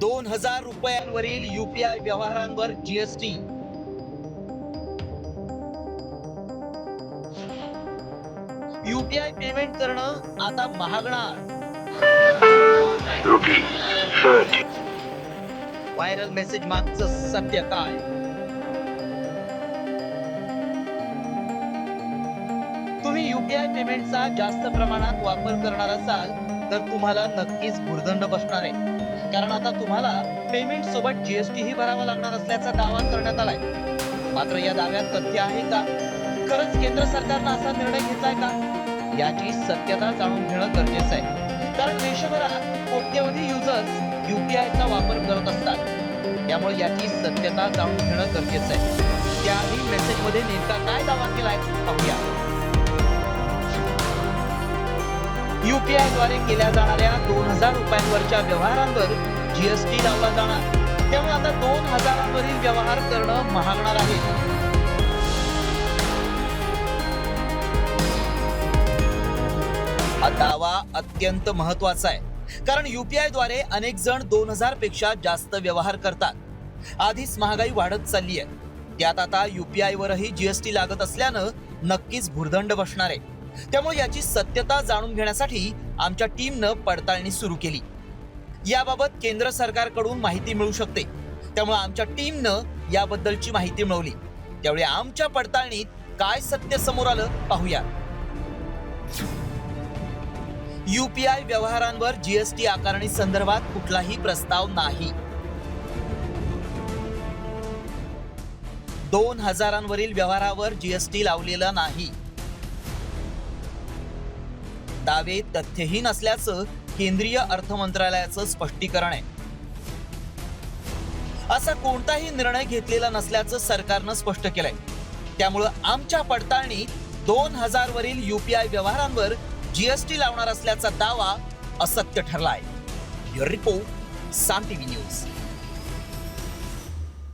दोन हजार रुपयांवरील युपीआय व्यवहारांवर जीएसटी युपीआय पेमेंट करणं आता महागणार. व्हायरल मेसेज मागचं सत्य काय? तुम्ही युपीआय पेमेंटचा जास्त प्रमाणात वापर करणार असाल तर तुम्हाला नक्कीच भुर्दंड बसणार आहे. कारण आता तुम्हाला पेमेंट सोबत जीएसटी ही भरावा लागणार असल्याचा दावा करण्यात आलाय. मात्र या दाव्यात तथ्य आहे का? खरंच केंद्र सरकारनं असा निर्णय घेतलाय का? याची सत्यता जाणून घेणं गरजेचं आहे. कारण देशभरात कोट्यवधी युजर्स युपीआयचा वापर करत असतात. त्यामुळे याची सत्यता जाणून घेणं गरजेचं आहे. त्याआधी मेसेजमध्ये नेमका काय दावा केलाय? पाहूया. युपीआयद्वारे केल्या जाणाऱ्या दोन हजार रुपयांवरच्या व्यवहारांवर जीएसटी लावला जाणार. त्यामुळे आता दोन हजारांवरील व्यवहार करणं महागणार आहे. हा दावा अत्यंत महत्त्वाचा आहे. कारण युपीआयद्वारे अनेक जण दोन हजारपेक्षा जास्त व्यवहार करतात. आधीच महागाई वाढत चालली आहे. त्यात आता युपीआय वरही जीएसटी लागत असल्यानं नक्कीच भुर्दंड बसणार आहे. त्यामुळे याची सत्यता जाणून घेण्यासाठी आमच्या टीमनं पडताळणी सुरू केली. याबाबत केंद्र सरकारकडून माहिती मिळू शकते. त्यामुळे आमच्या टीमनं याबद्दलची माहिती मिळवली. त्यावेळी आमच्या पडताळणीत काय सत्य समोर आलं पाहूया. युपीआय व्यवहारांवर जीएसटी आकारणी संदर्भात कुठलाही प्रस्ताव नाही. दोन हजारांवरील व्यवहारावर जीएसटी लावलेला नाही. दावे तथ्यहीन असल्याचं केंद्रीय अर्थ मंत्रालयाचं स्पष्टीकरण आहे. असा कोणताही निर्णय घेतलेला नसल्याचं सरकारनं स्पष्ट केलंय. त्यामुळं आमच्या पडताळणी दोन हजार वरील युपीआय व्यवहारांवर जीएसटी लावणार असल्याचा दावा असत्य ठरला आहे रिपोर्ट सांग टीव्ही न्यूज.